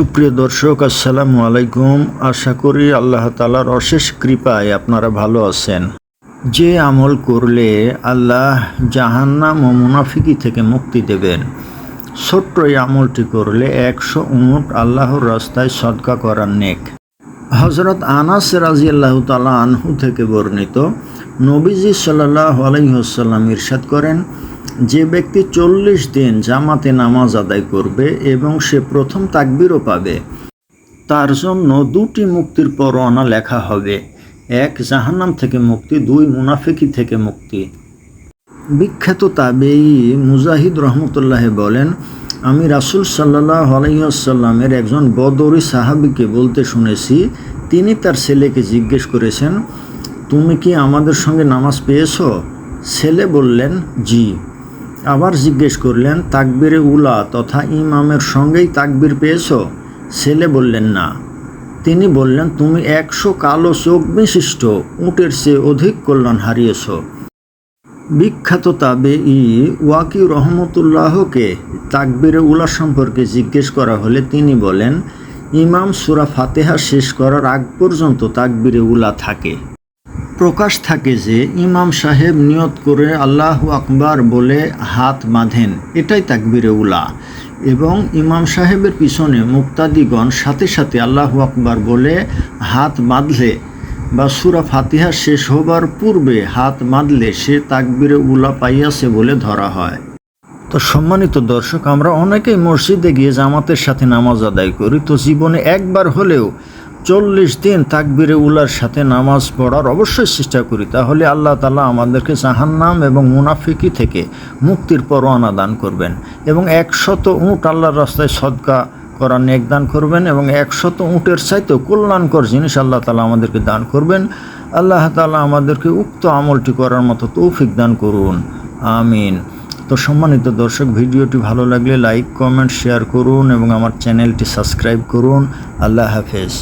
সুপ্রিয় দর্শক, আসসালামু আলাইকুম। আশা করি আল্লাহ তালার অশেষ কৃপায় আপনারা ভালো আছেন। যে আমল করলে আল্লাহ জাহান্নাম ও মুনাফিকি থেকে মুক্তি দেবেন। ছোট্ট এই আমলটি করলে একশো উঁট আল্লাহর রাস্তায় সদকা করার নেক। হজরত আনাস রাজিয়াল্লাহ তালা আনহু থেকে বর্ণিত, নবীজি সাল্লাহ আলহিহসাল্লাম ইরশাদ করেন যে ব্যক্তি চল্লিশ দিন জামাতে নামাজ আদায় করবে এবং সে প্রথম তাকবিরও পাবে, তার জন্য দুটি মুক্তির পরোয়ানা লেখা হবে। এক, জাহান্নাম থেকে মুক্তি, দুই, মুনাফিকি থেকে মুক্তি। বিখ্যাত তাবেই মুজাহিদ রহমতুল্লাহ বলেন, আমি রাসুল সাল্লাহ আলাইসাল্লামের একজন বদরি সাহাবিকে বলতে শুনেছি। তিনি তার ছেলেকে জিজ্ঞেস করেছেন, তুমি কি আমাদের সঙ্গে নামাজ পেয়েছ? ছেলে বললেন, জি। আবার জিজ্ঞেস করলেন, তাকবিরে উলা তথা ইমামের সঙ্গেই তাকবির পেয়েছ? ছেলে বললেন, না। তিনি বললেন, তুমি একশো কালো চোখ বিশিষ্ট, উটের চেয়ে অধিক কল্যাণ হারিয়েছ। বিখ্যাত তাবে ই ওয়াকি রহমতুল্লাহকে তাকবিরে উলা সম্পর্কে জিজ্ঞেস করা হলে তিনি বলেন, ইমাম সুরা ফাতেহা শেষ করার আগ পর্যন্ত তাকবিরে উলা থাকে। প্রকাশ থাকে যে ইমাম সাহেব নিয়ত করে আল্লাহ আকবার বলে হাত বাঁধেন। এটাই তাকবিরে উলা। এবং ইমাম সাহেবের পিছনে মুক্তাদিগণ সাথে সাথে আল্লাহ আকবার বলে হাত বাঁধলে বা সুরা ফাতিহা শেষ হবার পূর্বে হাত বাঁধলে সে তাকবিরে উলা পাইয়াছে বলে ধরা হয়। তো সম্মানিত দর্শক, আমরা অনেকেই মসজিদে গিয়ে জামাতের সাথে নামাজ আদায় করি। তো জীবনে একবার হলেও চল্লিশ দিন তাকবিরে উলার সাথে নামাজ পড়ার অবশ্যই চেষ্টা করি। তাহলে আল্লাহ তালা আমাদেরকে জাহান্নাম এবং মুনাফিকি থেকে মুক্তির পরোয়ানা দান করবেন এবং একশত উঁট আল্লাহর রাস্তায় সদকা করার নেক দান করবেন এবং একশত উঁটের চাইতেও কল্যাণকর জিনিস আল্লাহ তালা আমাদেরকে দান করবেন। আল্লাহ তালা আমাদেরকে উক্ত আমলটি করার মতো তৌফিক দান করুন। আমিন। তো সম্মানিত দর্শক, ভিডিওটি ভালো লাগলে লাইক, কমেন্ট, শেয়ার করুন এবং আমার চ্যানেলটি সাবস্ক্রাইব করুন। আল্লাহ হাফেজ।